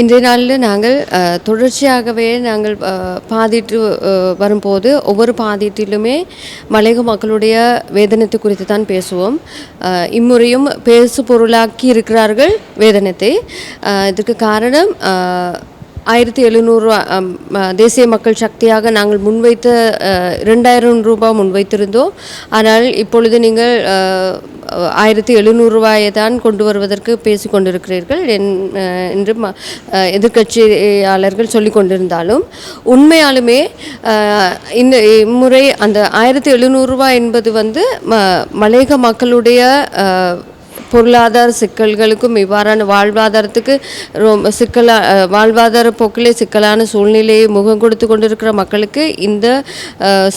இன்றைய நாளில் நாங்கள் தொடர்ச்சியாகவே நாங்கள் பாதிட்டு வரும்போது ஒவ்வொரு பாதிட்டிலுமே மலையக மக்களுடைய வேதனத்தை குறித்து தான் பேசுவோம். இம்முறையும் பேசு பொருளாக்கி இருக்கிறார்கள் வேதனத்தை இதுக்கு காரணம் ஆயிரத்தி எழுநூறு தேசிய மக்கள் சக்தியாக நாங்கள் முன்வைத்த ரெண்டாயிரம் ரூபாய் முன்வைத்திருந்தோம். ஆனால் இப்பொழுது நீங்கள் ஆயிரத்தி எழுநூறு ரூபாயை தான் கொண்டு வருவதற்கு பேசி கொண்டிருக்கிறீர்கள். என் என்று ம- சொல்லி எதிர்க்கட்சியாளர்கள் கொண்டிருந்தாலும் உண்மையாலுமே இந்த இம்முறை அந்த ஆயிரத்தி எழுநூறுரூவா என்பது வந்து ம மலையக மக்களுடைய பொருளாதார சிக்கல்களுக்கும் இவ்வாறான வாழ்வாதாரத்துக்கு ரொம்ப சிக்கலா வாழ்வாதார போக்கிலே சிக்கலான சூழ்நிலையை முகம் கொடுத்து கொண்டிருக்கிற மக்களுக்கு இந்த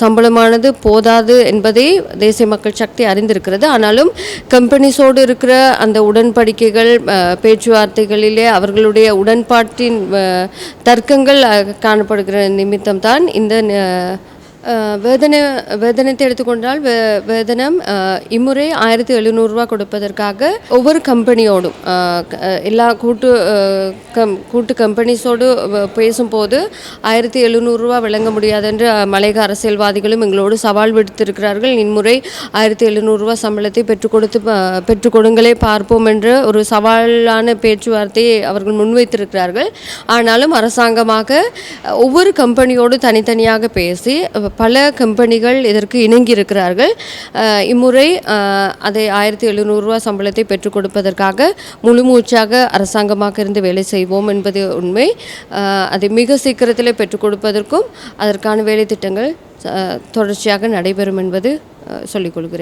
சம்பளமானது போதாது என்பதை தேசிய மக்கள் சக்தி அறிந்திருக்கிறது. ஆனாலும் கம்பெனிஸோடு இருக்கிற அந்த உடன்படிக்கைகள் பேச்சுவார்த்தைகளிலே அவர்களுடைய உடன்பாட்டின் தர்க்கங்கள் காணப்படுகிற நிமித்தம் தான் இந்த வேதனை வேதனத்தை எடுத்துக்கொண்டால் வே வேதனம் இம்முறை ஆயிரத்தி எழுநூறுரூவா கொடுப்பதற்காக ஒவ்வொரு கம்பெனியோடும் எல்லா கூட்டு கம் கூட்டு கம்பெனிஸோடு பேசும்போது ஆயிரத்தி எழுநூறுரூவா விளங்க முடியாதென்று மலையக அரசியல்வாதிகளும் எங்களோடு சவால் விடுத்திருக்கிறார்கள். இம்முறை ஆயிரத்தி எழுநூறுரூவா சம்பளத்தை பெற்றுக் கொடுத்து பெற்றுக் கொடுங்களே பார்ப்போம் என்று ஒரு சவாலான பேச்சுவார்த்தையை அவர்கள் முன்வைத்திருக்கிறார்கள். ஆனாலும் அரசாங்கமாக ஒவ்வொரு கம்பெனியோடு தனித்தனியாக பேசி பல கம்பெனிகள் இதற்கு இணங்கியிருக்கிறார்கள். இம்முறை அதை ஆயிரத்தி எழுநூறுரூவா சம்பளத்தை பெற்றுக் கொடுப்பதற்காக முழுமூச்சாக அரசாங்கமாக இருந்து வேலை செய்வோம் என்பது உண்மை. அதை மிக சீக்கிரத்தில் பெற்றுக் கொடுப்பதற்கும் அதற்கான வேலை திட்டங்கள் தொடர்ச்சியாக நடைபெறும் என்பது சொல்லிக்கொள்கிறேன் சொல்லிக் கொள்கிறேன்.